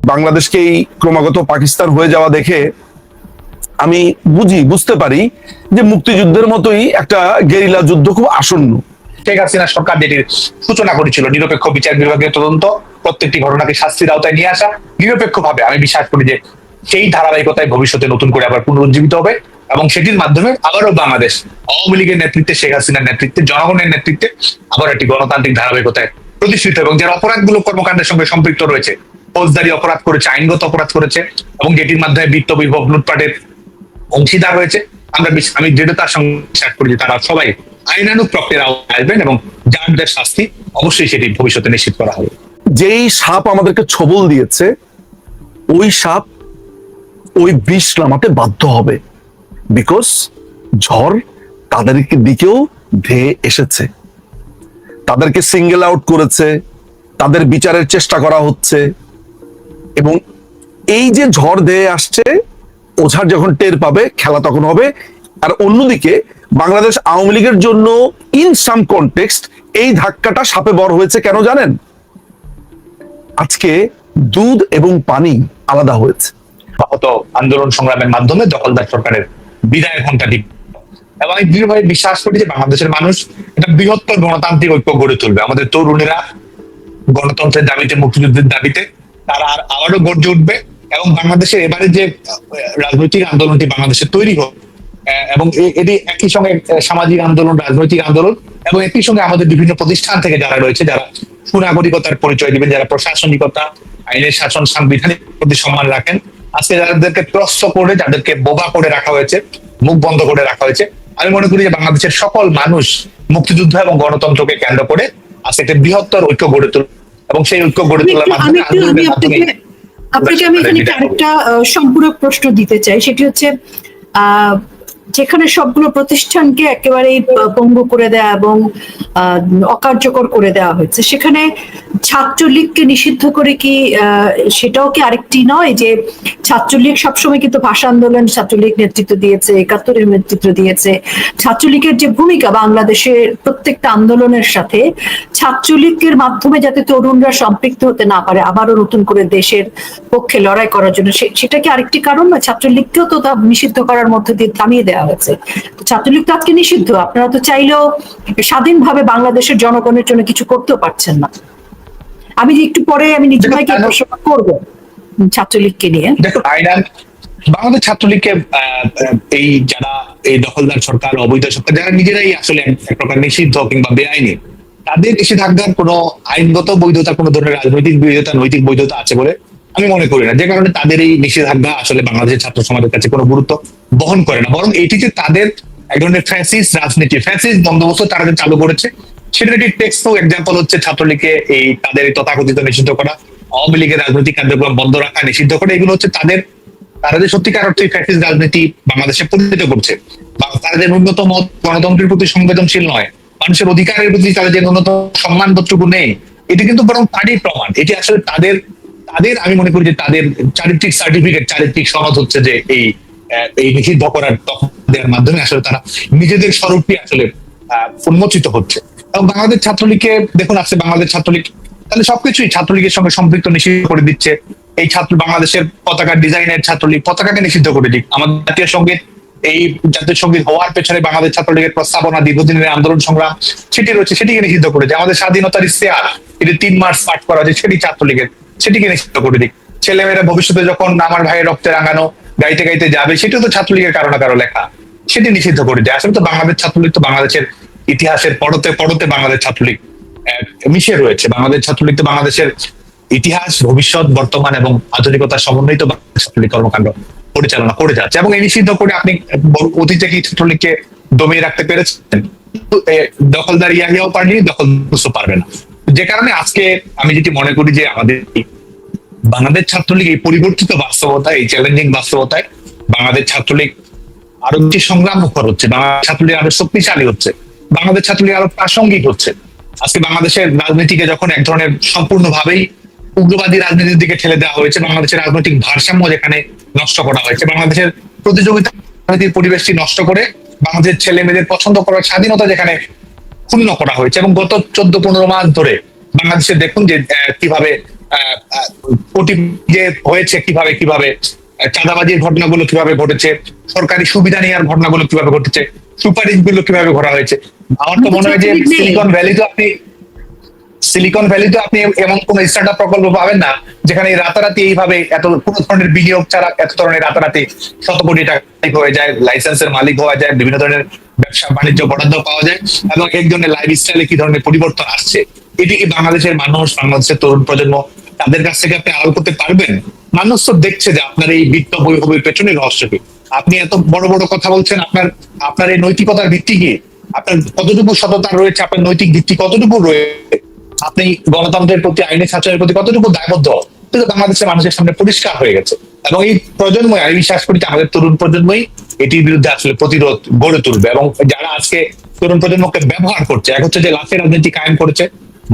বাংলাদেশকেই ক্রমাগত পাকিস্তান হয়ে যাওয়া দেখে আমি বুঝি, বুঝতে পারি যে মুক্তিযুদ্ধের মতোই একটা গেরিলা যুদ্ধ খুব আসন্ন। শেখ হাসিনা সরকার যেটির সূচনা করেছিল, নিরপেক্ষ বিচার তদন্ত, প্রত্যেকটি ঘটনাকে শাস্তির আওতায় নিয়ে আসা, নিরপেক্ষভাবে আমি বিশ্বাস করি যে সেই ধারাবাহিকতায় ভবিষ্যতে নতুন করে আবার পুনরুজ্জীবিত হবে এবং সেটির মাধ্যমে আবারও বাংলাদেশ, আওয়ামী লীগের নেতৃত্বে, শেখ হাসিনার নেতৃত্বে, জনগণের নেতৃত্বে আবার একটি গণতান্ত্রিক ধারাবাহিকতায় প্রতিষ্ঠিত। এবং যারা অপরাধগুলো কর্মকাণ্ডের সঙ্গে সম্পৃক্ত রয়েছে ফৌজদারি অপরাধ করেছে, আইনগত অপরাধ করেছে এবং যেটির মাধ্যমে বিত্ত বিভব লুটপাটের অংশীদার হয়েছে। আমরা আমি দৃঢ়তার সঙ্গে বিশ্বাস করি যে তারা সবাই আইনানুগ প্রক্রিয়ার আওতায় আসবেন এবং যার শাস্তি অবশ্যই সেটি ভবিষ্যতে নিশ্চিত করা হবে। যেই সাপ আমাদেরকে ছবল দিয়েছে, ওই সাপ ওই বিষ নামাতে বাধ্য হবে। বিকজ ঝড় তাদেরকে দিকেও ধেয়ে এসেছে। তাদেরকে সিঙ্গেল আউট করেছে। তাদের বিচারের চেষ্টা করা হচ্ছে। এবং এই যে ঝড় ধেয়ে আসছে, ওঝার যখন টের পাবে, খেলা তখন হবে। আর অন্যদিকে, বাংলাদেশ আওয়ামী লীগের জন্য ইন সাম কনটেক্সট এই ধাক্কাটা সাপে বড় হয়েছে কেন জানেন? আজকে দুধ এবং পানি আলাদা হয়েছে। হত আন্দোলন সংগ্রামের মাধ্যমে দখলদার সরকারের বিদায় ঘন্টাটি এবং আমি দৃঢ়ভাবে বিশ্বাস করি যে বাংলাদেশের মানুষ একটা বৃহত্তর গণতান্ত্রিক ঐক্য গড়ে তুলবে। আমাদের তরুণেরা গণতন্ত্রের দাবিতে, মুক্তিযুদ্ধের দাবিতে তারা আর আবারও গর্জে উঠবে এবং বাংলাদেশের এবারে যে রাজনৈতিক আন্দোলনটি বাংলাদেশে তৈরি হোক এবং এটি একই সঙ্গে সামাজিক আন্দোলন, রাজনৈতিক আন্দোলন এবং একই সঙ্গে আমাদের বিভিন্ন প্রতিষ্ঠান থেকে যারা রয়েছে, যারা সুনাগরিকতার পরিচয় দিবেন, যারা প্রশাসনিকতা, আইনের শাসন, সাংবিধানিক প্রতি সম্মান রাখেন, আজকে যাদেরকে ত্রস্ত করে, যাদেরকে বোবা করে রাখা হয়েছে, মুখ বন্ধ করে রাখা হয়েছে, আমি মনে করি যে বাংলাদেশের সকল মানুষ মুক্তিযুদ্ধ এবং গণতন্ত্রকে কেন্দ্র করে আজকে একটা বৃহত্তর ঐক্য গড়ে তুল এবং সেই ঐক্য গড়ে তোলার মাধ্যমে আপনাকে আমি এখানে একটা সম্পূরক প্রশ্ন দিতে চাই। সেটি হচ্ছে আহ, যেখানে সবগুলো প্রতিষ্ঠানকে একেবারেই পঙ্গু করে দেওয়া এবং অকার্যকর করে দেওয়া হয়েছে। সেখানে ছাত্রলীগকে নিষিদ্ধ করে কি সেটাও কি আরেকটি নয় যে ছাত্রলীগ সবসময় কিন্তু ভাষা আন্দোলন, ছাত্রলীগ নেতৃত্ব দিয়েছে, একাত্তরের নেতৃত্ব দিয়েছে। ছাত্রলীগের যে ভূমিকা বাংলাদেশের প্রত্যেকটা আন্দোলনের সাথে, ছাত্রলীগের মাধ্যমে যাতে তরুণরা সম্পৃক্ত হতে না পারে, আবারও নতুন করে দেশের পক্ষে লড়াই করার জন্য সেটা কি আরেকটি কারণ? না, ছাত্রলীগকেও তো তা নিষিদ্ধ করার মধ্যে দিয়ে থামিয়ে দেওয়া হয়েছে। তো ছাত্রলীগ তো আজকে নিষিদ্ধ আপনারা তো চাইলেও স্বাধীনভাবে বাংলাদেশের জনগণের জন্য কিছু করতেও পারছেন না। আমি যে একটু পরে আমি নিজে ভাইকে এই প্রশ্নটা করব ছাত্রলীগকে নিয়ে। দেখুন আইনান বাংলাদেশ ছাত্রলীগকে এই যারা এই দখলদার সরকার অবৈধ সরকার যারা নিজেরাই আসলে এক প্রকার নিষিদ্ধ কিংবা বেআইনি তাদের নিষেধাজ্ঞার কোনো আইনগত বৈধতা কোনো ধরনের রাজনৈতিক বৈধতা নৈতিক বৈধতা আছে বলে আমি মনে করি না। যে কারণে তাদের এই নিষেধাজ্ঞা আসলে বাংলাদেশের ছাত্র সমাজের কাছে কোনো গুরুত্ব বহন করে না। বরং এটি যে তাদের এক ধরনের ফ্যাসিস রাজনীতি ফ্যাসিস বন্দোবস্ত তারা যে চালু করেছে, সেটার একটি টেক্সট এক্সাম্পল হচ্ছে ছাত্রলীগকে এই তাদের এই তথাকথিত নিষিদ্ধ করা, আওয়ামী লীগের রাজনৈতিক কার্যক্রম বন্ধ রাখা, নিষিদ্ধ করা, এগুলো হচ্ছে তাদের, তারা যে সত্যিকার অর্থে ফ্যাসিস রাজনীতি বাংলাদেশে পরিণত করছে, বা তারা যে ন্যূনতম গণতন্ত্রের প্রতি সংবেদনশীল নয়, মানুষের অধিকারের প্রতি তাদের যে ন্যূনতম সম্মানবোধটুকু নেই, এটি কিন্তু বরং তারই প্রমাণ। এটি আসলে তাদের তাদের, আমি মনে করি যে তাদের চারিত্রিক সার্টিফিকেট চারিত্রিক সনদ হচ্ছে যে এই এই নিষিদ্ধ করার দেওয়ার মাধ্যমে আসলে তারা নিজেদের স্বরূপটি আসলে উন্মোচিত হচ্ছে। এবং বাংলাদেশ ছাত্রলীগকে দেখুন আছে বাংলাদেশ ছাত্রলীগ, তাহলে সবকিছুই ছাত্রলীগের সঙ্গে সম্পৃক্ত নিষিদ্ধ করে দিচ্ছে। এই ছাত্র, বাংলাদেশের পতাকার ডিজাইনের ছাত্রলীগ, পতাকাকে নিষিদ্ধ করে দিক। আমাদের জাতীয় সংগীত, এই জাতীয় সংগীত হওয়ার পেছনে বাংলাদেশ ছাত্রলীগের প্রস্তাবনা, দীর্ঘদিনের আন্দোলন সংগ্রাম, সেটি রয়েছে, সেটিকে নিষিদ্ধ করেছে। আমাদের স্বাধীনতার ইস্তেহার এটি তিন মার্চ পাঠ করা হয়েছে, সেটি ছাত্রলীগের। সেটিকে নিষিদ্ধ করে দিক। ছেলেমেয়েরা ভবিষ্যতে যখন আমার ভাইয়ের রক্তে রাঙানো, গাইতে গাইতে যাবে, সেটিও তো ছাত্রলীগের কারও না কারও লেখা। সেটি নিষিদ্ধ করে দেয়। আসলে তো বাংলাদেশ ছাত্রলীগ তো বাংলাদেশের ইতিহাসের পরতে পরতে বাংলাদেশ ছাত্রলীগ মিশে রয়েছে। বাংলাদেশ ছাত্রলীগ তো বাংলাদেশের ইতিহাস, ভবিষ্যৎ, বর্তমান এবং আধুনিকতার সমন্বিত ছাত্রলীগ কর্মকাণ্ড পরিচালনা করে যাচ্ছে। এবং এই নিষিদ্ধ করে আপনি অতীতে কি ছাত্রলীগকে দমিয়ে রাখতে পেরেছেন? দখলদার ইয়াহিয়াও পারেনি দখল পারবে না। যে কারণে আজকে আমি যেটি মনে করি যে আমাদের বাংলাদেশ ছাত্রলীগ এই পরিবর্তিত বাস্তবতায়, এই চ্যালেঞ্জিং বাস্তবতায় বাংলাদেশ ছাত্রলীগ আরও বেশি সংগ্রাম হচ্ছে, বাংলাদেশ ছাত্রলীগ আরও শক্তিশালী হচ্ছে, বাংলাদেশ ছাত্রলীগ আরও প্রাসঙ্গিক হচ্ছে। আজকে বাংলাদেশের রাজনীতিকে যখন এক ধরনের সম্পূর্ণভাবেই উগ্রবাদী রাজনীতির দিকে ঠেলে দেওয়া হয়েছে, বাংলাদেশের রাজনৈতিক ভারসাম্য যেখানে নষ্ট করা হয়েছে, বাংলাদেশের প্রতিযোগিতা পরিবেশটি নষ্ট করে বাংলাদেশের ছেলে মেয়েদের পছন্দ করার স্বাধীনতা যেখানে ক্ষুণ্ণ করা হয়েছে এবং গত চোদ্দ পনেরো মাস ধরে বাংলাদেশে দেখুন যে কীভাবে যে হয়েছে কীভাবে কীভাবে চাঁদাবাজির ঘটনাগুলো কীভাবে ঘটেছে সরকারি সুবিধা নেওয়ার ঘটনাগুলো কীভাবে ঘটেছে সুপারিশগুলো কীভাবে ঘটা হয়েছে। আমার তো মনে হয় যে সিলিকন ভ্যালি তো আপনি সিলিকন ভ্যালিতে আপনি এমন কোন স্টার্টআপ প্রকল্প পাবেন না যেখানে রাতারাতি এইভাবে এত কোন ধরনের বিনিয়োগ ছাড়া এত ধরনের রাতারাতি শত কোটি টাকা হয়ে যায় লাইসেন্সের মালিক হওয়া যায় বিভিন্ন ধরনের ব্যবসা, বাণিজ্য, বরাদ্দ পাওয়া যায় এবং একজনের লাইফ স্টাইলে কি ধরনের পরিবর্তন আসছে, এটি কি বাংলাদেশের মানুষ, বাংলাদেশের তরুণ প্রজন্ম তাদের কাছ থেকে আপনি আড়াল করতে পারবেন? মানুষ তো দেখছে যে আপনার এই বৃত্ত বৈভবের পেছনে রহস্য কি। আপনি এত বড় বড় কথা বলছেন, আপনার আপনার এই নৈতিকতার ভিত্তি কি? আপনার কতটুকু সততা রয়েছে, আপনার নৈতিক ভিত্তি কতটুকু রয়েছে আপনি গণতন্ত্রের প্রতি, আইনের শাসনের প্রতি কতটুকু দায়বদ্ধ? কিন্তু বাংলাদেশের মানুষের সামনে পরিষ্কার হয়ে গেছে। এবং এই প্রজন্মই, আমি বিশ্বাস করি আমাদের তরুণ প্রজন্মই এটির বিরুদ্ধে আসলে প্রতিরোধ গড়ে তুলবে। এবং যারা আজকে তরুণ প্রজন্মকে ব্যবহার করছে, এক হচ্ছে যে লাফের রাজনীতি কায়েম করেছে,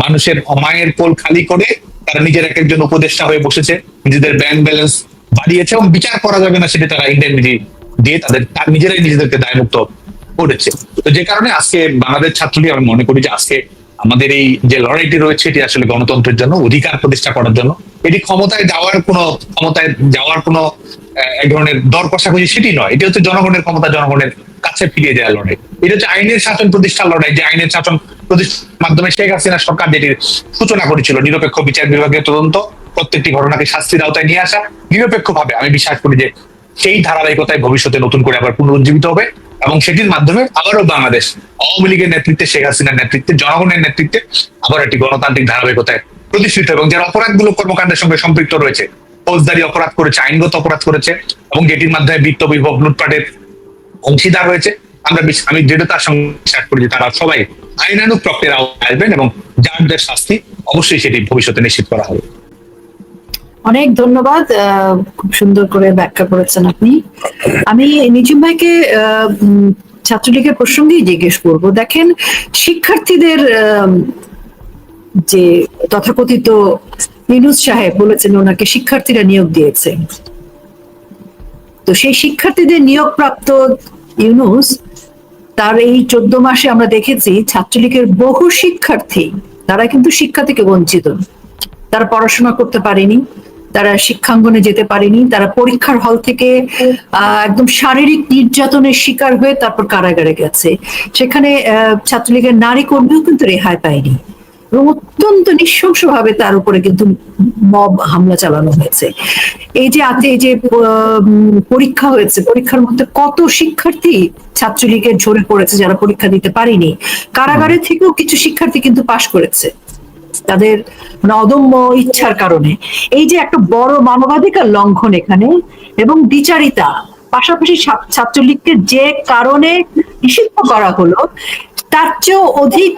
মানুষের মায়ের কোল খালি করে তারা নিজের এক একজন উপদেষ্টা হয়ে বসেছে, নিজেদের ব্যাংক ব্যালেন্স বাড়িয়েছে এবং বিচার করা যাবে না সেটা তারা ইন্ডেমনিটি দিয়ে তাদের, তার নিজেরাই নিজেদেরকে দায়মুক্ত করেছে। তো যে কারণে আজকে বাংলাদেশ ছাত্রলীগ, আমি মনে করি যে আজকে আমাদের এই যে লড়াইটি রয়েছে, এটি আসলে গণতন্ত্রের জন্য, অধিকার প্রতিষ্ঠা করার জন্য। এটি ক্ষমতায় যাওয়ার কোনো, ক্ষমতায় যাওয়ার কোনো এক ধরনের দর কষাকষি সেটি নয়। এটি হচ্ছে জনগণের ক্ষমতা, জনগণের কাছে ফিরিয়ে দেওয়ার লড়াই। এটা হচ্ছে আইনের শাসন প্রতিষ্ঠার লড়াই, যে আইনের শাসন প্রতিষ্ঠার মাধ্যমে শেখ হাসিনা সরকার যেটির সূচনা করেছিল, নিরপেক্ষ বিচার বিভাগের তদন্ত, প্রত্যেকটি ঘটনাকে শাস্তির আওতায় নিয়ে আসা নিরপেক্ষ ভাবে আমি বিশ্বাস করি যে সেই ধারাবাহিকতায় ভবিষ্যতে নতুন করে আবার পুনরুজ্জীবিত হবে। এবং সেটির মাধ্যমে আবারও বাংলাদেশ আওয়ামী লীগের নেতৃত্বে, শেখ হাসিনার নেতৃত্বে, জনগণের নেতৃত্বে আবার একটি গণতান্ত্রিক ধারাবাহিকতায় প্রতিষ্ঠিত এবং যারা অপরাধগুলো কর্মকাণ্ডের সঙ্গে সম্পৃক্ত রয়েছে। ফৌজদারি অপরাধ করেছে, আইনগত অপরাধ করেছে এবং যেটির মাধ্যমে বিত্ত বিভব লুটপাটের অংশীদার হয়েছে আমরা আমি দৃঢ়তার সঙ্গে বিশ্বাস করি যে তারা সবাই আইনানুক প্রক্রিয়ার আওতায় আসবেন এবং যার শাস্তি অবশ্যই সেটি ভবিষ্যতে নিশ্চিত করা হবে। অনেক ধন্যবাদ খুব সুন্দর করে ব্যাখ্যা করেছেন আপনি। আমি নিজুম ভাইকে ছাত্রলীগের প্রসঙ্গেই জিজ্ঞেস করব। দেখেন, শিক্ষার্থীদের যে তথাকথিত ইনুস সাহেব বলেছেন ওনাকে শিক্ষার্থীরা নিয়োগ দিয়েছে। তো সেই শিক্ষার্থীদের নিয়োগপ্রাপ্ত ইউনুস, তার এই চোদ্দ মাসে আমরা দেখেছি ছাত্রলীগের বহু শিক্ষার্থী, তারা কিন্তু শিক্ষা থেকে বঞ্চিত। তারা পড়াশোনা করতে পারেনি। তারা শিক্ষাঙ্গনে যেতে পারেনি, তারা পরীক্ষার হল থেকে একদম শারীরিক নির্যাতনের শিকার হয়ে তারপর কারাগারে গেছে। সেখানে ছাত্রলীগের নারী কর্মীও কিন্তু রেহাই পায়নি। এবং অত্যন্ত নৃশংসভাবে তার উপরে কিন্তু মব হামলা চালানো হয়েছে। এই যে আজকে এই যে পরীক্ষা হয়েছে, পরীক্ষার মধ্যে কত শিক্ষার্থী ছাত্রলীগের ঝরে পড়েছে যারা পরীক্ষা দিতে পারেনি। কারাগারে থেকেও কিছু শিক্ষার্থী কিন্তু পাশ করেছে। তাদের মানে অদম্য ইচ্ছার কারণে। এই যে একটা বড় মানবাধিকার লঙ্ঘন এখানে এবং দ্বিচারিতা পাশাপাশি ছাত্রলীগকে যে কারণে নিষিদ্ধ করা হলো, তার চেয়েও অধিক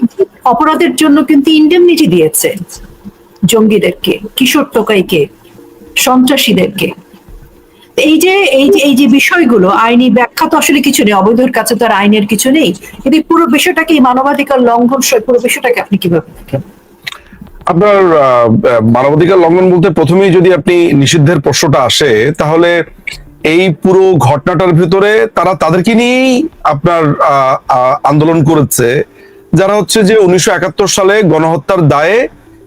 অপরাধের জন্য কিন্তু ইন্ডেমনিটি দিয়েছে জঙ্গিদেরকে, কিশোর টোকাইকে, সন্ত্রাসীদেরকে। এই যে এই যে এই যে বিষয়গুলো, আইনি ব্যাখ্যা তো আসলে কিছু নেই, অবৈধের কাছে তো আর আইনের কিছু নেই। কিন্তু পুরো বিষয়টাকে এই মানবাধিকার লঙ্ঘন পুরো বিষয়টাকে আপনি কীভাবে দেখেন? আপনার মানবাধিকার লঙ্ঘন বলতে প্রথমেই যদি আপনি নিষিদ্ধের প্রশ্নটা আসে, তাহলে এই পুরো ঘটনাটার ভিতরে তারা তাদেরকে নিয়েই আপনার আন্দোলন করেছে। যারা হচ্ছে যে উনিশশো একাত্তর সালে গণহত্যার দায়ে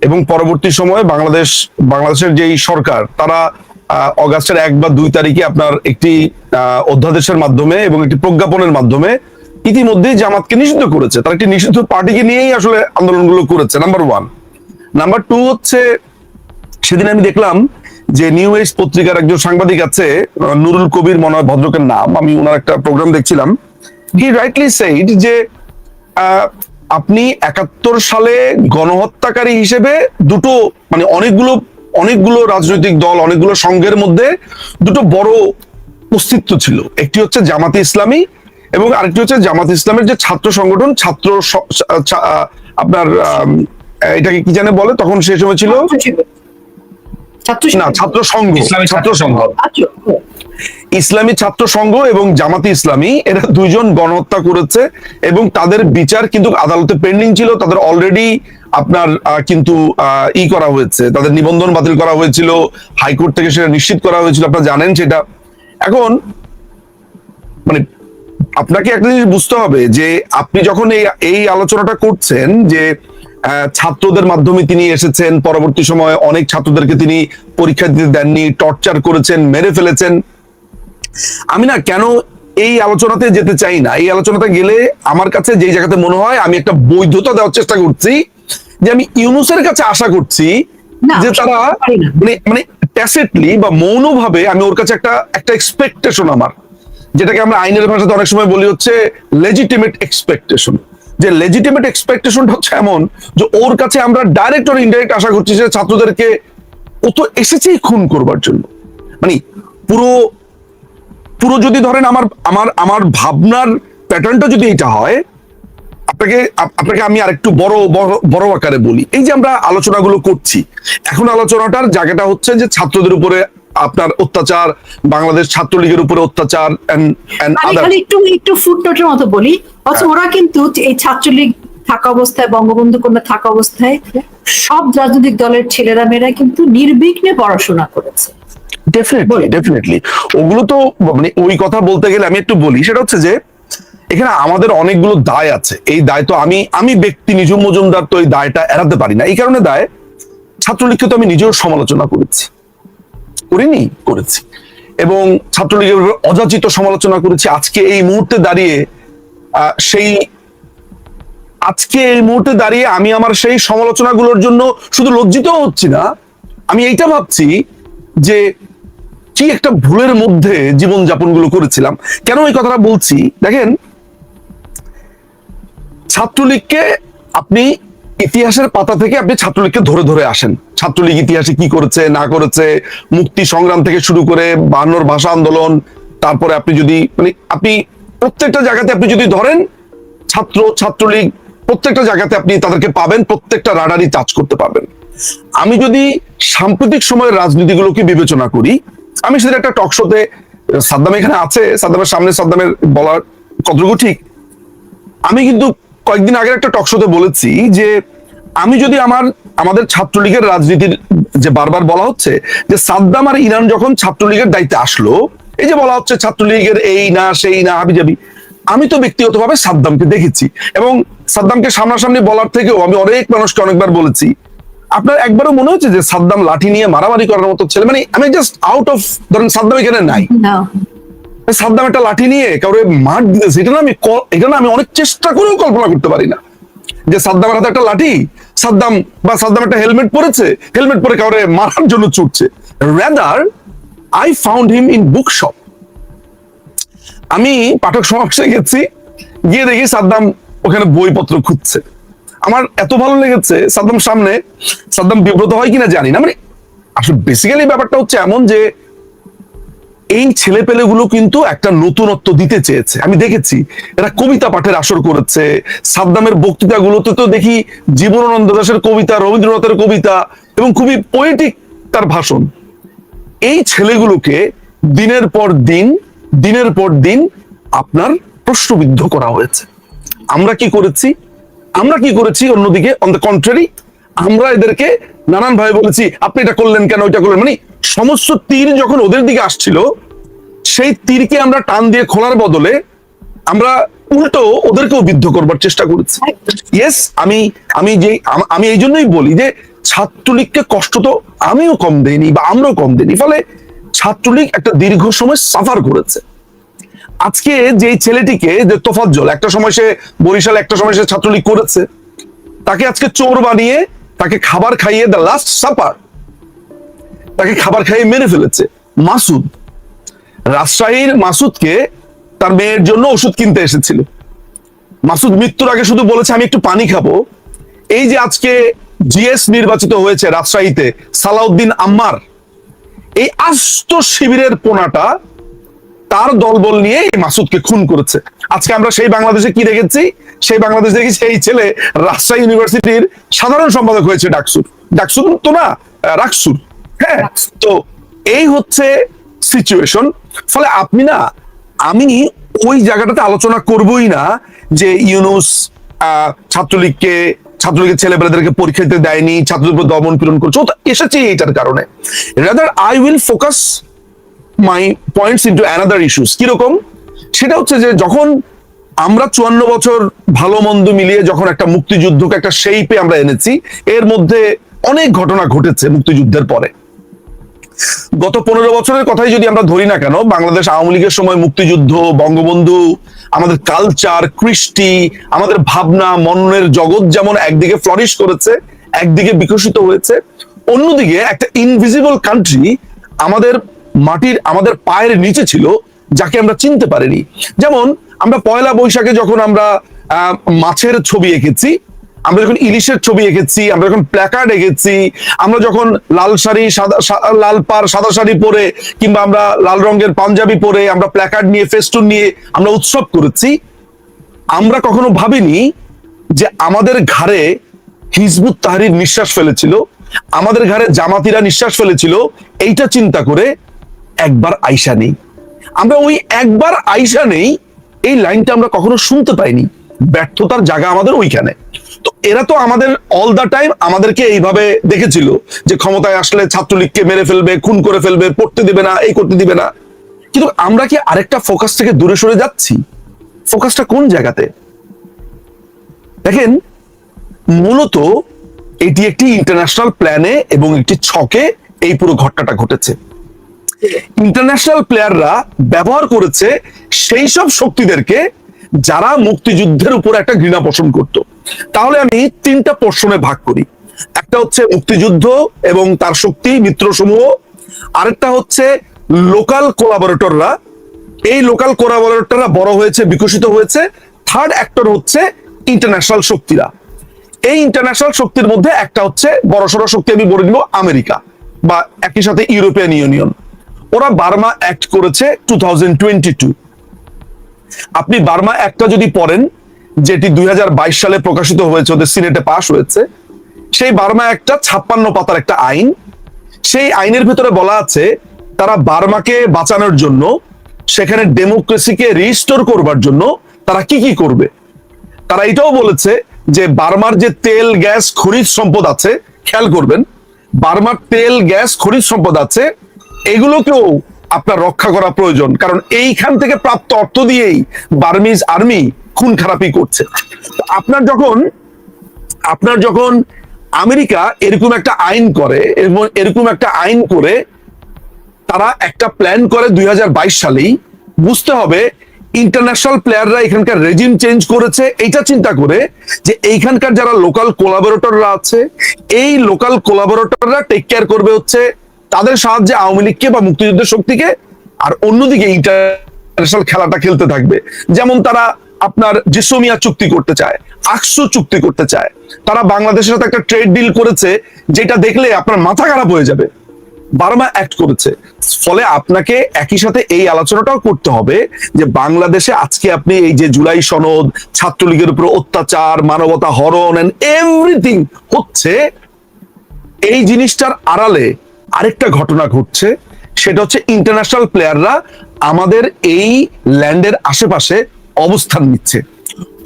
এবং পরবর্তী সময়ে বাংলাদেশ, বাংলাদেশের যেই সরকার, তারা অগাস্টের এক বা দুই তারিখে আপনার একটি অধ্যাদেশের মাধ্যমে এবং একটি প্রজ্ঞাপনের মাধ্যমে ইতিমধ্যেই জামাতকে নিষিদ্ধ করেছে। তারা একটি নিষিদ্ধ পার্টিকে নিয়েই আসলে আন্দোলনগুলো করেছে, নাম্বার ওয়ান। নাম্বার টু হচ্ছে, সেদিন আমি দেখলাম যে নিউ এজ পত্রিকার একজন সাংবাদিক আছে, নুরুল কবির মনে হয় ভদ্রকের নাম, আমি ওনার একটা প্রোগ্রাম দেখছিলাম। হি রাইটলি সেইড যে আপনি একাত্তর সালে গণহত্যাকারী হিসেবে দুটো মানে অনেকগুলো অনেকগুলো রাজনৈতিক দল, অনেকগুলো সংঘের মধ্যে দুটো বড় অস্তিত্ব ছিল। একটি হচ্ছে জামাতে ইসলামী এবং আরেকটি হচ্ছে জামাত ইসলামের যে ছাত্র সংগঠন, ছাত্র আপনার এটাকে কি জানে বলে? তখন সে সময় ছিল ছাত্র না ছাত্র সংঘ। ছাত্র সংঘ। আচ্ছা ইসলামী ছাত্র সংঘ এবং জামাতি ইসলামী এরা দুইজন গণহত্যা করেছে এবং তাদের বিচার কিন্তু আদালতে পেন্ডিং ছিল। তাদের অলরেডি আপনার আহ, কিন্তু আহ, ই করা হয়েছে। তাদের নিবন্ধন বাতিল করা হয়েছিল। হাইকোর্ট থেকে সেটা নিশ্চিত করা হয়েছিল। আপনারা জানেন সেটা। এখন মানে আপনাকে একটা জিনিস বুঝতে হবে যে আপনি যখন এই এই আলোচনাটা করছেন যে ছাত্রদের মাধ্যমে তিনি এসেছেন। পরবর্তী সময়ে অনেক ছাত্রদেরকে তিনি পরীক্ষা দিতে দেননি টর্চার করেছেন মেরে ফেলেছেন। আমি না কেন এই আলোচনাতে যেতে চাই না? এই আলোচনাতে গেলে আমার কাছে যেই জায়গাতে মনে হয় আমি একটা বৈধতা দেওয়ার চেষ্টা করছি যে আমি ইউনুসের কাছে আশা করছি যে তারা মানে মানে ট্যাসেটলি বা মৌনভাবে আমি ওর কাছে একটা একটা এক্সপেকটেশন আমার যেটাকে আমরা আইনের ভাষাতে অনেক সময় বলি হচ্ছে লেজিটিমেট এক্সপেকটেশন যে লেজিটিমেট এক্সপেকটেশনটা হচ্ছে এমন যে ওর কাছে আমরা ডাইরেক্ট ওর ইনডাইরেক্ট আশা করছি যে ছাত্রদেরকে ও তো এসেছেই খুন করবার জন্য। মানে পুরো পুরো যদি ধরেন আমার আমার আমার ভাবনার প্যাটার্নটা যদি এটা হয়, আপনাকে আপনাকে আমি আরেকটু বড় বড় বড় আকারে বলি। এই যে আমরা আলোচনাগুলো করছি, এখন আলোচনাটার জায়গাটা হচ্ছে যে ছাত্রদের উপরে আপনার অত্যাচার বাংলাদেশ ছাত্রলীগের উপরে অত্যাচার একটু একটু ফুটনোটের মতো বলি। অথচ হ্যাঁ। ওরা কিন্তু এই ছাত্রলীগ থাকা অবস্থায় বঙ্গবন্ধু কন্যা থাকা অবস্থায় সব রাজনৈতিক দলের ছেলেরা মেয়েরা কিন্তু নির্বিঘ্নে পড়াশোনা করেছে। ডেফিনেটলি ডেফিনেটলি ওগুলো তো মানে ওই কথা বলতে গেলে আমি একটু বলি সেটা হচ্ছে যে এখানে আমাদের অনেকগুলো দায় আছে। এই দায় তো আমি আমি ব্যক্তি নিজুম মজুমদার তো এই দায়টা এড়াতে পারি না। এই কারণে দায় ছাত্রলীগকে তো আমি নিজেও সমালোচনা করেছি। করিনি, করেছি। এবং ছাত্রলীগের অযাচিত সমালোচনা করেছি। আজকে এই মুহূর্তে দাঁড়িয়ে সেই আজকে এই মুহূর্তে দাঁড়িয়ে আমি আমার সেই সমালোচনাগুলোর জন্য শুধু লজ্জিত হচ্ছি না, আমি এইটা ভাবছি যে কি একটা ভুলের মধ্যে জীবন যাপনগুলো করেছিলাম। কেন এই কথাটা বলছি? দেখেন, ছাত্রলীগকে আপনি ইতিহাসের পাতা থেকে আপনি ছাত্রলীগকে ধরে ধরে আসেন। ছাত্রলীগ ইতিহাসে কি করেছে, না করেছে, মুক্তি সংগ্রাম থেকে শুরু করে বায়ান্নর ভাষা আন্দোলন, তারপরে আপনি যদি মানে আপনি প্রত্যেকটা জায়গাতে আপনি যদি ধরেন, ছাত্র, ছাত্রলীগ, প্রত্যেকটা জায়গাতে আপনি তাদেরকে পাবেন, প্রত্যেকটা রাডারই টাচ করতে পারবেন। আমি যদি সাম্প্রতিক সময়ের রাজনীতিগুলোকে বিবেচনা করি, আমি সেটা একটা টক শোতে সাদ্দাম এখানে আছে, সাদ্দামের সামনে সাদ্দামের বলার কতটুকু ঠিক? আমি কিন্তু কয়েকদিন আগের একটা টক শোতে বলেছি যে আমি যদি আমার আমাদের ছাত্রলীগের রাজনীতির যে বারবার বলা হচ্ছে যে সাদ্দাম আর ইরান যখন ছাত্রলীগের দায়িত্বে আসলো এই যে বলা হচ্ছে ছাত্রলীগের এই না সেই না হাবি যাবি আমি তো ব্যক্তিগতভাবে সাদ্দামকে দেখেছি। এবং সাদ্দামকে সামনাসামনি বলার থেকেও আমি অনেক মানুষকে অনেকবার বলেছি আপনার একবারও মনে হচ্ছে যে সাদ্দাম লাঠি নিয়ে মারামারি করার মতো ছেলে? মানে আমি জাস্ট আউট অফ ধরেন সাদ্দাম এখানে নাই। সাদ্দাম একটা লাঠি নিয়ে কাউরে মার দিতেছে এটা না আমি এটা না আমি অনেক চেষ্টা করেও কল্পনা করতে পারি না। যে সাদ্দামের হাতে একটা লাঠি, সাদ্দাম বা সাদ্দাম একটা হেলমেট পরেছে, হেলমেট পরে কাউরে মারার জন্য ছুটছে। Rather I found him in book shop আমি পাঠক সমাবেশে গেছি, গিয়ে দেখি সাদ্দাম ওখানে বইপত্র খুঁজছে। আমার এত ভালো লেগেছে সাদ্দাম সামনে, সাদ্দাম বিব্রত হয় কিনা জানি না। মানে আসলে বেসিক্যালি ব্যাপারটা হচ্ছে এমন যে এই ছেলে পেলেগুলো কিন্তু একটা নতুনত্ব দিতে চেয়েছে। আমি দেখেছি, এরা কবিতা পাঠের আসর করেছে। সাদ্দামের বক্তৃতাগুলোতে তো দেখি জীবনানন্দ দাসের কবিতা, রবীন্দ্রনাথের কবিতা এবং খুবই পোয়েটিক তার ভাষণ। এই ছেলেগুলোকে দিনের পর দিন, দিনের পর দিন আপনার প্রশ্নবিদ্ধ করা হয়েছে। আমরা কি করেছি? আমরা কি করেছি? অন্যদিকে অন দ্য কন্ট্রারি আমরা এদেরকে নানান ভাবে বলেছি, আপনি এটা করলেন কেন? ওইটা করলেন। মানে সমস্ত তীর যখন ওদের দিকে আসছিল, সেই তীরকে আমরা টান দিয়ে খোলার বদলে আমরা উল্টো ওদেরকেও বিদ্ধ করবার চেষ্টা করেছি। ইয়েস আমি আমি যে, আমি এই জন্যই বলি যে, ছাত্রলীগকে কষ্ট তো আমিও কম দেইনি বা আমরাও কম দেইনি, ফলে ছাত্রলীগ একটা দীর্ঘ সময় সাফার করেছে। আজকে যে ছেলেটিকে যে তোফাজ্জল একটা সময় সে বরিশাল, একটা সময় সে ছাত্রলীগ করেছে, তাকে আজকে চোর বানিয়ে তাকে খাবার খাইয়ে দ্য লাস্ট সাপার তাকে খাবার খাইয়ে মেরে ফেলেছে। মাসুদ, রাজশাহীর মাসুদকে তার মেয়ের জন্য ওষুধ কিনতে এসেছিল। মাসুদ, মৃত্যুর আগে শুধু বলেছে, আমি একটু পানি খাব। এই যে আজকে জিএস নির্বাচিত হয়েছে রাজশাহীতে, সালাউদ্দিন আম্মার, এই আস্ত শিবিরের পোনাটা তার দলবল নিয়ে এই মাসুদকে খুন করেছে। আজকে আমরা সেই বাংলাদেশে কি দেখেছি? সেই বাংলাদেশে দেখি সেই ছেলে রাজশাহী ইউনিভার্সিটির সাধারণ সম্পাদক হয়েছে ডাকসুর। ডাকসুর তো না, রাকসুর। হ্যাঁ তো এই হচ্ছে সিচুয়েশন ফলে আপনি না আমি ওই জায়গাটাতে আলোচনা করবই না যে ইউনুস ছাত্রলীগকে ছাত্রলীগের ছেলেবেলাদেরকে পরীক্ষা দিতে দেয়নি ছাত্রদের উপর দমন পীড়ন করছে। ও তো এসেছে এইটার কারণে। Rather I will focus my points into another issues কীরকম? সেটা হচ্ছে যে যখন আমরা চুয়ান্ন বছর ভালো মন্দ মিলিয়ে যখন একটা মুক্তিযুদ্ধকে একটা সেইপে আমরা এনেছি এর মধ্যে অনেক ঘটনা ঘটেছে মুক্তিযুদ্ধের পরে। গত পনেরো বছরের কথাই যদি আমরা ধরি না কেন, বাংলাদেশ আওয়ামী লীগের সময় মুক্তিযুদ্ধ, বঙ্গবন্ধু, আমাদের কালচার কৃষ্টি, আমাদের ভাবনা মননের জগৎ যেমন একদিকে ফ্লরিশ করেছে, একদিকে বিকশিত হয়েছে, অন্যদিকে একটা ইনভিজিবল কান্ট্রি আমাদের মাটির, আমাদের পায়ের নিচে ছিল, যাকে আমরা চিনতে পারিনি। যেমন আমরা পয়লা বৈশাখে যখন আমরা মাছের ছবি এঁকেছি আমরা যখন ইলিশের ছবি এঁকেছি, আমরা যখন প্ল্যাকার্ড এঁকেছি, আমরা যখন লাল শাড়ি, সাদা লাল পার সাদা শাড়ি পরে কিংবা আমরা লাল রঙের পাঞ্জাবি পরে আমরা প্ল্যাকার্ড নিয়ে ফেস্টুন নিয়ে আমরা উৎসব করেছি, আমরা কখনো ভাবিনি যে আমাদের ঘাড়ে হিজবুত তাহারির নিঃশ্বাস ফেলেছিল, আমাদের ঘাড়ে জামাতিরা নিঃশ্বাস ফেলেছিল, এইটা চিন্তা করে একবার আইসা নেই। আমরা ওই একবার আইসা নেই, এই লাইনটা আমরা কখনো শুনতে পাইনি। ব্যর্থতার জায়গা আমাদের ওইখানে। তো এরা তো আমাদের অল দা টাইম আমাদেরকে এইভাবে দেখেছিল যে ক্ষমতায় আসলে ছাত্রলীগকে মেরে ফেলবে, খুন করে ফেলবে, পড়তে দিবে না, এই করতে দিবে না। কিন্তু আমরা কি আরেকটা ফোকাস থেকে দূরে সরে যাচ্ছি? ফোকাসটা কোন জায়গাতে? দেখেন, মূলত এটি একটি ইন্টারন্যাশনাল প্ল্যানে এবং একটি ছকে এই পুরো ঘটনাটা ঘটেছে। ইন্টারন্যাশনাল প্লেয়াররা ব্যবহার করেছে সেই সব শক্তিদেরকে যারা মুক্তিযুদ্ধের উপর একটা ঘৃণা পোষণ করত। তাহলে আমি তিনটা পোর্শনে ভাগ করি। একটা হচ্ছে মুক্তিযুদ্ধ এবং তার শক্তি, মিত্রসমূহ। আরেকটা হচ্ছে লোকাল কোলাবোরেটররা এই লোকাল কোলাবোরেটররা বড় হয়েছে, বিকশিত হয়েছে। থার্ড অ্যাক্টর হচ্ছে ইন্টারন্যাশনাল শক্তিরা। এই ইন্টারন্যাশনাল শক্তির মধ্যে একটা হচ্ছে বড়সড় শক্তি আমি বলে দিব, আমেরিকা বা একই সাথে ইউরোপিয়ান ইউনিয়ন ওরা বার্মা অ্যাক্ট করেছে টু আপনি বার্মা অ্যাক্টটা যদি পড়েন যেটি দুই হাজার বাইশ সালে প্রকাশিত হয়েছে, ওদের সিনেটে পাশ হয়েছে। সেই বার্মা একটা ছাপ্পান্ন পাতার একটা আইন। সেই আইনের ভিতরে বলা আছে, তারা বার্মাকে বাঁচানোর জন্য, সেখানে ডেমোক্রেসিকে রিস্টোর করবার জন্য তারা কি কি করবে? তারা এটাও বলেছে যে বার্মার যে তেল, গ্যাস, খনিজ সম্পদ আছে, খেয়াল করবেন, বার্মার তেল, গ্যাস, খনিজ সম্পদ আছে, এগুলোকেও আপনার রক্ষা করা প্রয়োজন। কারণ এইখান থেকে প্রাপ্ত অর্থ দিয়েই বার্মিজ আর্মি খুন খারাপি করছে। আপনার যখন আপনার যখন আমেরিকা এরকম একটা আইন করে এরকম একটা আইন করে তারা একটা প্ল্যান করে দুই হাজার বাইশ সালেই, বুঝতে হবে ইন্টারন্যাশনাল প্লেয়াররা এখানকার রেজিম চেঞ্জ করেছে। এইটা চিন্তা করে যে এইখানকার যারা লোকাল কোলাবোরেটররা আছে, এই লোকাল কোলাবোরেটররা টেক কেয়ার করবে হচ্ছে তাদের সাহায্যে আওয়ামী লীগকে বা মুক্তিযুদ্ধের শক্তিকে, আর অন্যদিকে ইন্টারন্যাশনাল খেলাটা খেলতে থাকবে। যেমন তারা আপনার জিসোমিয়া চুক্তি করতে চায়, আকসু চুক্তি করতে চায়, তারা বাংলাদেশের সাথে একটা ট্রেড ডিল করেছে, যেটা দেখলে আপনার মাথা খারাপ হয়ে যাবে। বার্মা অ্যাক্ট করেছে। ফলে আপনাকে একই সাথে এই আলোচনাটাও করতে হবে যে বাংলাদেশে আজকে আপনি এই যে জুলাই সনদ, ছাত্রলীগের উপর অত্যাচার, মানবতা হরণ এন্ড এভরিথিং হচ্ছে, এই জিনিসটার আড়ালে আরেকটা ঘটনা ঘটছে, সেটা হচ্ছে ইন্টারন্যাশনাল প্লেয়াররা আমাদের এই ল্যান্ডের আশেপাশে অবস্থান নিচ্ছে।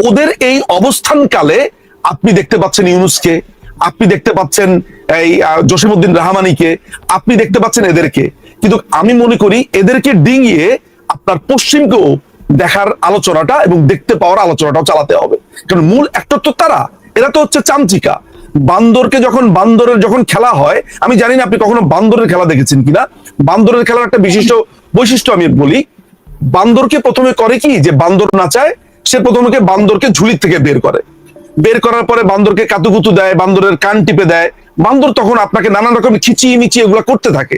ওদের এই অবস্থানকালে আপনি দেখতে পাচ্ছেন ইউনুসকে আপনি দেখতে পাচ্ছেন এই আহ, জসিমউদ্দিন রাহমানিকে আপনি দেখতে পাচ্ছেন এদেরকে। কিন্তু আমি মনে করি এদেরকে ডিঙিয়ে আপনার পশ্চিমকেও দেখার আলোচনাটা এবং দেখতে পাওয়ার আলোচনাটাও চালাতে হবে। কারণ মূল একটা তো তারা এরা তো হচ্ছে চামচিকা। বান্দরকে যখন বান্দরের যখন খেলা হয় আমি জানি না আপনি কখনো বান্দরের খেলা দেখেছেন কিনা। বান্দরের খেলার একটা বিশিষ্ট বৈশিষ্ট্য আমি বলি বান্দরকে প্রথমে করে কি? যে বান্দর নাচায় সে প্রথমে বান্দরকে ঝুলির থেকে বের করে। বের করার পরে বান্দরকে কাতুকুতু দেয়, বান্দরের কান টিপে দেয়। বান্দর তখন আপনাকে নানান রকম খিচিয়ে মিচিয়ে এগুলো করতে থাকে।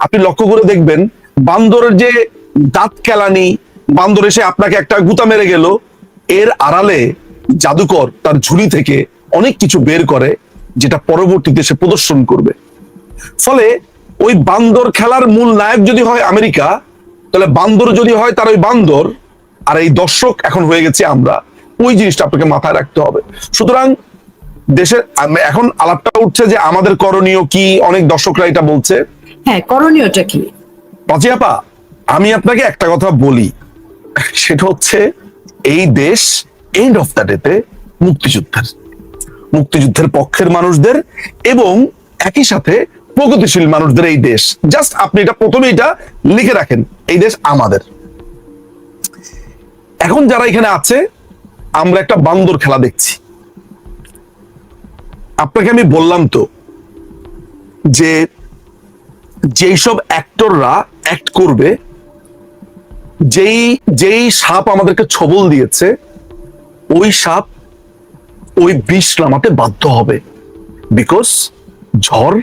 আপনি লক্ষ্য করে দেখবেন, বান্দরের যে দাঁত কেলানি, বান্দর এসে আপনাকে একটা গুতা মেরে গেল। এর আড়ালে জাদুকর তার ঝুলি থেকে অনেক কিছু বের করে, যেটা পরবর্তীতে সে প্রদর্শন করবে। ফলে ওই বান্দর খেলার মূল নায়ক যদি হয় আমেরিকা তাহলে বান্দর যদি হয় তার ওই বান্দর আর এই দর্শক এখন হয়ে গেছে আমরা। ওই জিনিসটা আপনাকে মাথায় রাখতে হবে। সুতরাং দেশের এখন আলাপটা উঠছে যে আমাদের করণীয় কি? অনেক দর্শকরা এটা বলছে। হ্যাঁ করণীয়টা কি? পাচি আপা আমি আপনাকে একটা কথা বলি। সেটা হচ্ছে এই দেশ এন্ড অফ দ্য ডেতে মুক্তিযুদ্ধের মুক্তিযুদ্ধের পক্ষের মানুষদের এবং একই সাথে প্রগতিশীল মানুষদের এই দেশ। জাস্ট আপনি এটা প্রথমে এটা লিখে রাখেন, এই দেশ আমাদের। এখন যারা এখানে আছে, আমরা একটা বান্দর খেলা দেখছি। আপনাকে আমি বললাম তো যে যেই সব অ্যাক্টররা অ্যাক্ট করবে, যেই যেই সাপ আমাদেরকে ছবল দিয়েছে, ওই সাপ ওই বিষ নামাতে বাধ্য হবে। বিকজ ঝড়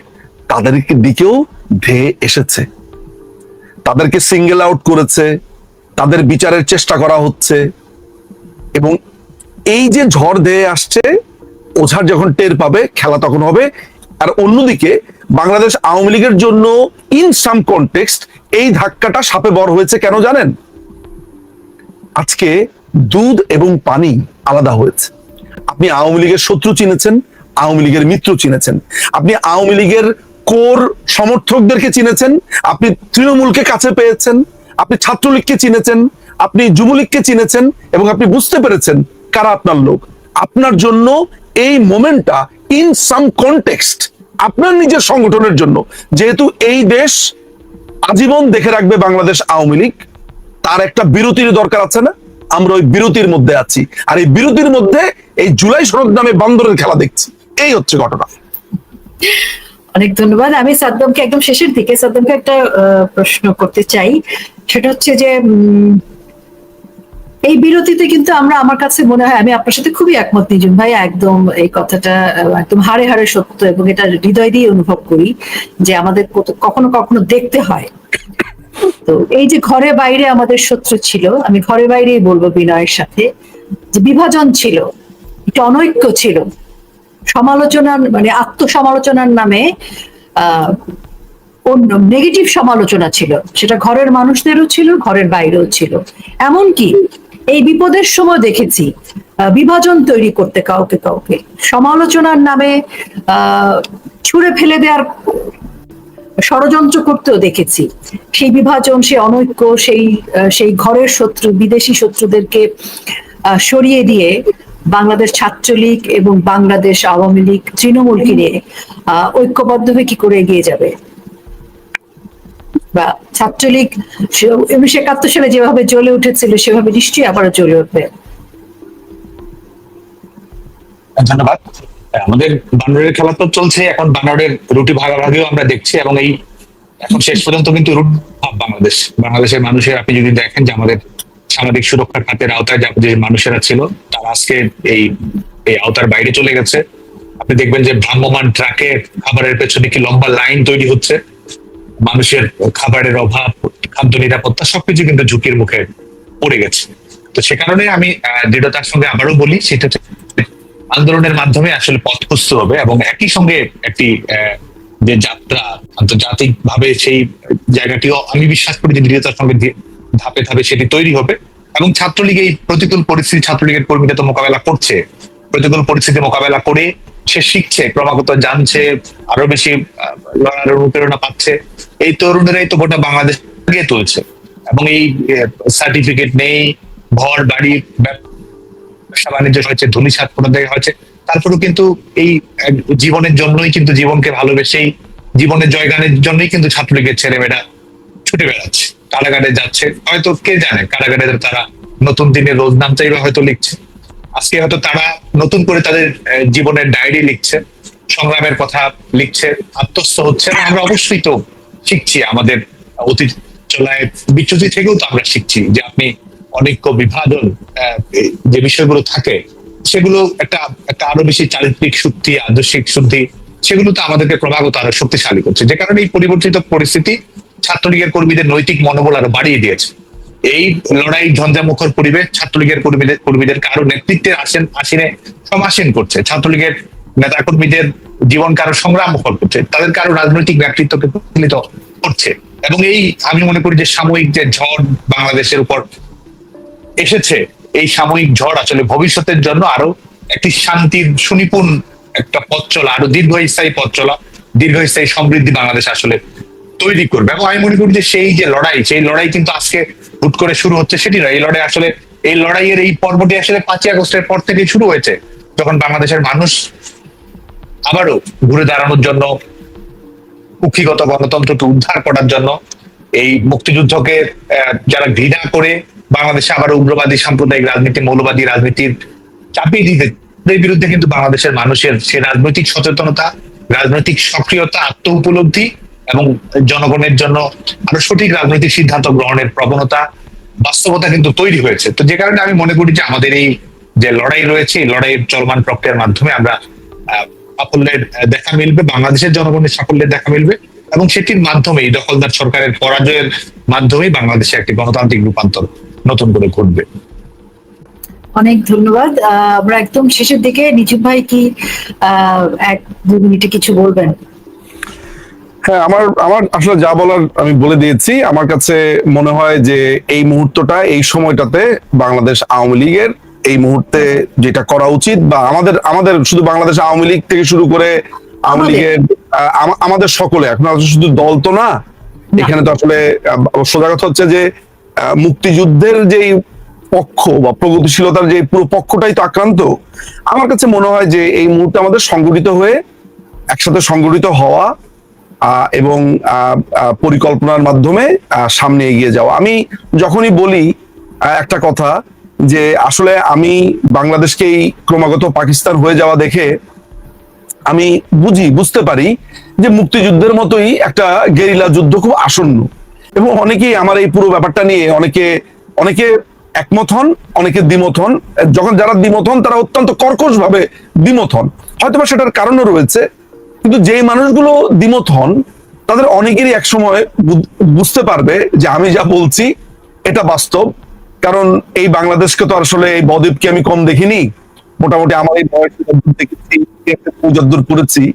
তাদেরকে দিকেও ধেয়ে এসেছে। তাদেরকে সিঙ্গেল আউট করেছে, তাদের বিচারের চেষ্টা করা হচ্ছে এবং এই যে ঝড় ধেয়ে আসছে, ওঝার যখন টের পাবে, খেলা তখন হবে। আর অন্যদিকে বাংলাদেশ আওয়ামী লীগের জন্য ইন সাম কনটেক্সট এই ধাক্কাটা সাপে বর হয়েছে কেন জানেন? আজকে দুধ এবং পানি আলাদা হয়েছে। আপনি আওয়ামী লীগের শত্রু চিনেছেন, আওয়ামী লীগের মিত্র চিনেছেন। আপনি আওয়ামী লীগের কোর সমর্থকদেরকে চিনেছেন, আপনি তৃণমূলকে কাছে পেয়েছেন, আপনি ছাত্রলীগকে চিনেছেন, আপনি যুবলীগকে চিনেছেন এবং আপনি বুঝতে পেরেছেন কারা আপনার লোক। আপনার জন্য এই মোমেন্টটা ইন সাম কনটেক্সট আপনার নিজের সংগঠনের জন্য। যেহেতু এই দেশ আজীবন দেখে রাখবে বাংলাদেশ আওয়ামী লীগ, তার একটা বিরতির দরকার আছে না? আমরা ওই বিরতির মধ্যে আছি। আর এই বিরতির মধ্যে এই জুলাই সনদ নামে বান্দরের খেলা দেখছি। এই হচ্ছে ঘটনা। অনেক ধন্যবাদ। আমি সাদ্দামকে একদম শেষের দিকে সাদ্দামকে একটা প্রশ্ন করতে চাই। সেটা হচ্ছে যে এই বিরতিতে কিন্তু আমরা, আমার কাছে মনে হয়, আমি আপনার সাথে খুবই একমত নিজুম ভাই, একদম এই কথাটা একদম হাড়ে হাড়ে সত্য এবং এটা হৃদয় দিয়ে অনুভব করি যে আমাদের কখনো কখনো দেখতে হয়। তো এই যে ঘরে বাইরে আমাদের শত্রু ছিল, আমি ঘরে বাইরেই বলব বিনয়ের সাথে, যে বিভাজন ছিল এটা অনৈক্য ছিল সমালোচনার মানে আত্মসমালোচনার নামে, আহ নেগেটিভ সমালোচনা ছিল। সেটা ঘরের মানুষদেরও ছিল, ঘরের বাইরেও ছিল। এমনকি এই বিপদের সময় দেখেছি বিভাজন তৈরি করতে কাউকে কাউকে। সমালোচনার নামে ছুঁড়ে ফেলে দেওয়ার ষড়যন্ত্র করতেও দেখেছি। সেই বিভাজন, সেই অনৈক্য, সেই সেই ঘরের শত্রু, বিদেশি শত্রুদেরকে সরিয়ে দিয়ে বাংলাদেশ ছাত্রলীগ এবং বাংলাদেশ আওয়ামী লীগ তৃণমূলকে নিয়ে ঐক্যবদ্ধ হয়ে কি করে এগিয়ে যাবে? বা ছাত্রলীগ উনিশশো একাত্তর সালে যেভাবে জ্বলে উঠেছিল, সেভাবে নিশ্চয়ই আবারও জ্বলে উঠবে। ধন্যবাদ। আমাদের বানরের খেলা তো চলছে, এখন বানরের রুটি ভাগাভাগিও আমরা দেখছি এবং এই এখন শেষ পর্যন্ত কিন্তু রুট বাংলাদেশ, বাংলাদেশের মানুষের আপনি যদি দেখেন যে আমাদের সামাজিক সুরক্ষা খাতের আওতায় যা- মানুষেরা ছিল, তারা আজকে এই এই আওতার বাইরে চলে গেছে। আপনি দেখবেন যে ভ্রাম্যমান ট্রাকে খাবারের পেছনে কি লম্বা লাইন তৈরি হচ্ছে। মানুষের খাবারের অভাব, খাদ্য নিরাপত্তা সবকিছু কিন্তু ঝুঁকির মুখে পড়ে গেছে। তো সে কারণে আমি দৃঢ়তার সঙ্গে আবারও বলি, সেটা আন্দোলনের মাধ্যমে আসলে পথপ্রস্ত হবে এবং একই সঙ্গে একটি যে যাত্রা আন্তর্জাতিক ভাবে সেই জায়গাটিও আমি বিশ্বাস করি যে দৃঢ়তার সঙ্গে ধাপে ধাপে সেটি তৈরি হবে এবং ছাত্রলীগ এই প্রতিকূল পরিস্থিতি ছাত্রলীগের কর্মীরা তো মোকাবেলা করছে। প্রতিকূল পরিস্থিতি মোকাবেলা করে সে শিখছে, ক্রমাগত জানছে, আরও বেশি অনুপ্রেরণা পাচ্ছে। এই তরুণেরাই তো গোটা বাংলাদেশ এগিয়ে তুলছে এবং এই সার্টিফিকেট নেই ঘর বাড়ি ব্যবসা বাণিজ্য হয়েছে ছাদ কোনো হয়েছে। তারপরেও কিন্তু এই জীবনের জন্যই কিন্তু জীবনকে ভালোবেসেই, জীবনের জয়গানের জন্যই কিন্তু ছাত্রলীগের ছেলেমেয়েরা ছুটে বেড়াচ্ছে, কারাগারে যাচ্ছে। হয়তো কে জানে, কারাগারে তারা নতুন দিনের রোজ নাম চাইবে হয়তো লিখছে। আজকে হয়তো তারা নতুন করে তাদের জীবনের ডায়েরি লিখছে, সংগ্রামের কথা লিখছে, আত্মস্থ হচ্ছে আমরা অবশ্যই তো শিখছি আমাদের অতীত চলায়। বিচ্যুতি থেকেও তো আমরা শিখছি যে আপনি অনৈক্য বিভাজন যে বিষয়গুলো থাকে, সেগুলো একটা একটা আরও বেশি চারিত্রিক শুদ্ধি আদর্শিক শুদ্ধি সেগুলো তো আমাদেরকে ক্রমাগত আরও শক্তিশালী করছে। যে কারণে এই পরিবর্তিত পরিস্থিতি ছাত্রলীগের কর্মীদের নৈতিক মনোবল আরও বাড়িয়ে দিয়েছে। এই লড়াই ঝঞ্ঝামুখর পরিবেশ ছাত্রলীগের কর্মীদের কর্মীদেরকে আরও নেতৃত্বে আসেন আসিনে সমাসীন করছে। ছাত্রলীগের নেতা কর্মীদের জীবনকে আরও সংগ্রাম করছে। তাদেরকে আরও রাজনৈতিক ব্যক্তিত্বকে প্রতিফলিত করছে। এবং এই আমি মনে করি যে সাময়িক যে ঝড় বাংলাদেশের উপর এসেছে, এই সাময়িক ঝড় আসলে ভবিষ্যতের জন্য আরও একটি শান্তির, সুনিপুণ একটা পথ চলা, আরও দীর্ঘস্থায়ী পথ চলা, দীর্ঘস্থায়ী সমৃদ্ধি বাংলাদেশ আসলে তৈরি করবে। এবং আমি মনে করি যে সেই যে লড়াই, সেই লড়াই কিন্তু আজকে হুট করে শুরু হচ্ছে সেটি নয়। এই লড়াই আসলে, এই লড়াইয়ের এই পর্বটি আসলে পাঁচই আগস্টের পর থেকে শুরু হয়েছে, যখন বাংলাদেশের মানুষ আবারও ঘুরে দাঁড়ানোর জন্য কুক্ষিগত গণতন্ত্রকে উদ্ধার করার জন্য, এই মুক্তিযুদ্ধকে যারা ঘৃণা করে বাংলাদেশে আবার উগ্রবাদী সাম্প্রদায়িক রাজনীতি, মৌলবাদী রাজনীতির চাপিয়ে দিতে এর বিরুদ্ধে কিন্তু বাংলাদেশের মানুষের সে রাজনৈতিক সচেতনতা, রাজনৈতিক সক্রিয়তা, আত্ম উপলব্ধি এবং জনগণের জন্য আরও সঠিক রাজনৈতিক সিদ্ধান্ত গ্রহণের প্রবণতা, বাস্তবতা কিন্তু তৈরি হয়েছে। তো যে কারণে আমি মনে করি যে আমাদের এই যে লড়াই রয়েছে, এই লড়াইয়ের চলমান প্রক্রিয়ার মাধ্যমে আমরা সাফল্যের দেখা মিলবে, বাংলাদেশের জনগণের সাফল্যের দেখা মিলবে এবং সেটির মাধ্যমে এই দখলদার সরকারের পরাজয়ের মাধ্যমেই বাংলাদেশে একটি গণতান্ত্রিক রূপান্তর নতুন করে ঘটবে। অনেক ধন্যবাদ। আমরা একদম শেষের দিকে নিচু ভাই কি এক দু মিনিটে কিছু বলবেন? হ্যাঁ আমার আমার আসলে যা বলার আমি বলে দিয়েছি আমার কাছে মনে হয় যে এই মুহূর্তটা এই সময়টাতে বাংলাদেশ আওয়ামী লীগের এই মুহূর্তে যেটা করা উচিত বা আমাদের আমাদের শুধু বাংলাদেশ আওয়ামী লীগ থেকে শুরু করে আওয়ামী লীগের আমাদের সকলে এখন আসলে শুধু দল তো না এখানে তো আসলে সোজা কথা হচ্ছে যে মুক্তিযুদ্ধের যেই পক্ষ বা প্রগতিশীলতার যে পুরো পক্ষটাই তো আক্রান্ত। আমার কাছে মনে হয় যে এই মুহূর্তে আমাদের সংগঠিত হয়ে একসাথে সংগঠিত হওয়া এবং পরিকল্পনার মাধ্যমে সামনে এগিয়ে যাওয়া। আমি যখনই বলি একটা কথা যে, আসলে আমি বাংলাদেশকেই ক্রমাগত পাকিস্তান হয়ে যাওয়া দেখে আমি বুঝি, বুঝতে পারি যে, মুক্তিযুদ্ধের মতোই একটা গেরিলা যুদ্ধ খুব আসন্ন। এবং অনেকেই আমার এই পুরো ব্যাপারটা নিয়ে অনেকে অনেকে একমত হন, অনেকে দ্বিমত হন। যখন যারা দ্বিমত হন, তারা অত্যন্ত কর্কশ ভাবে দ্বিমত হন। হয়তোবা সেটার কারণও রয়েছে কিন্তু যেই মানুষগুলো দ্বিমত হন, তাদের অনেকেরই একসময় বু- বুঝতে পারবে যে আমি যা বলছি, এটা বাস্তব। কারণ এই বাংলাদেশকে তো আসলে এই বদ্বীপকে আমি কম দেখিনি। মোটামুটি আমার এই বয়সে দেখেছি যতদূর পড়েছি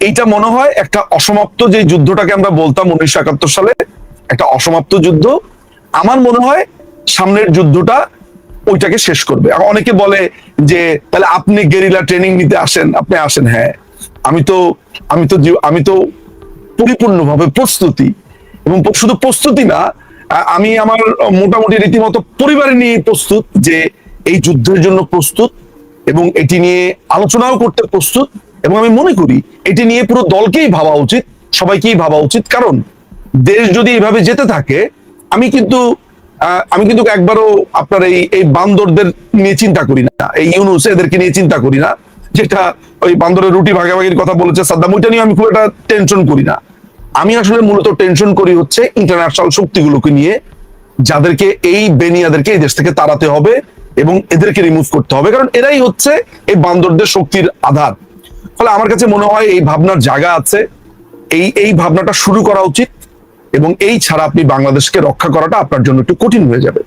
এইটা মনে হয় একটা অসমাপ্ত যে যুদ্ধটাকে আমরা বলতাম উনিশশো একাত্তর সালে, একটা অসমাপ্ত যুদ্ধ। আমার মনে হয় সামনের যুদ্ধটা ওইটাকে শেষ করবে। অনেকে বলে যে, তাহলে আপনি গেরিলা ট্রেনিং নিতে আসেন? আপনি আসেন হ্যাঁ। আমি তো আমি তো আমি তো পরিপূর্ণভাবে প্রস্তুতি এবং শুধু প্রস্তুতি না আমি আমার মোটামুটি রীতিমতো পরিবারে নিয়ে প্রস্তুত যে এই যুদ্ধের জন্য প্রস্তুত এবং এটি নিয়ে আলোচনাও করতে প্রস্তুত এবং আমি মনে করি এটি নিয়ে পুরো দলকেই ভাবা উচিত, সবাইকেই ভাবা উচিত। কারণ দেশ যদি এভাবে যেতে থাকে, আমি কিন্তু আমি কিন্তু একবারও আপনার এই এই বান্দরদের নিয়ে চিন্তা করি না, এই ইউনুস এদেরকে নিয়ে চিন্তা করি না। যেটা ওই বান্দরের রুটি ভাগাভাগির কথা বলেছে সাদ্দাম, ওইটা নিয়ে আমি খুব একটা টেনশন করি না। আমি আসলে মূলত টেনশন করি হচ্ছে ইন্টারন্যাশনাল শক্তিগুলোকে নিয়ে, যাদেরকে এই বেনিয়াদেরকে এই দেশ থেকে তাড়াতে হবে এবং এদেরকে রিমুভ করতে হবে। কারণ এরাই হচ্ছে এই বান্দরদের শক্তির আধার। ফলে আমার কাছে মনে হয় এই ভাবনার জায়গা আছে। এই এই ভাবনাটা শুরু করা উচিত এবং এই ছাড়া আপনি বাংলাদেশকে রক্ষা করাটা আপনার জন্য একটু কঠিন হয়ে যাবে।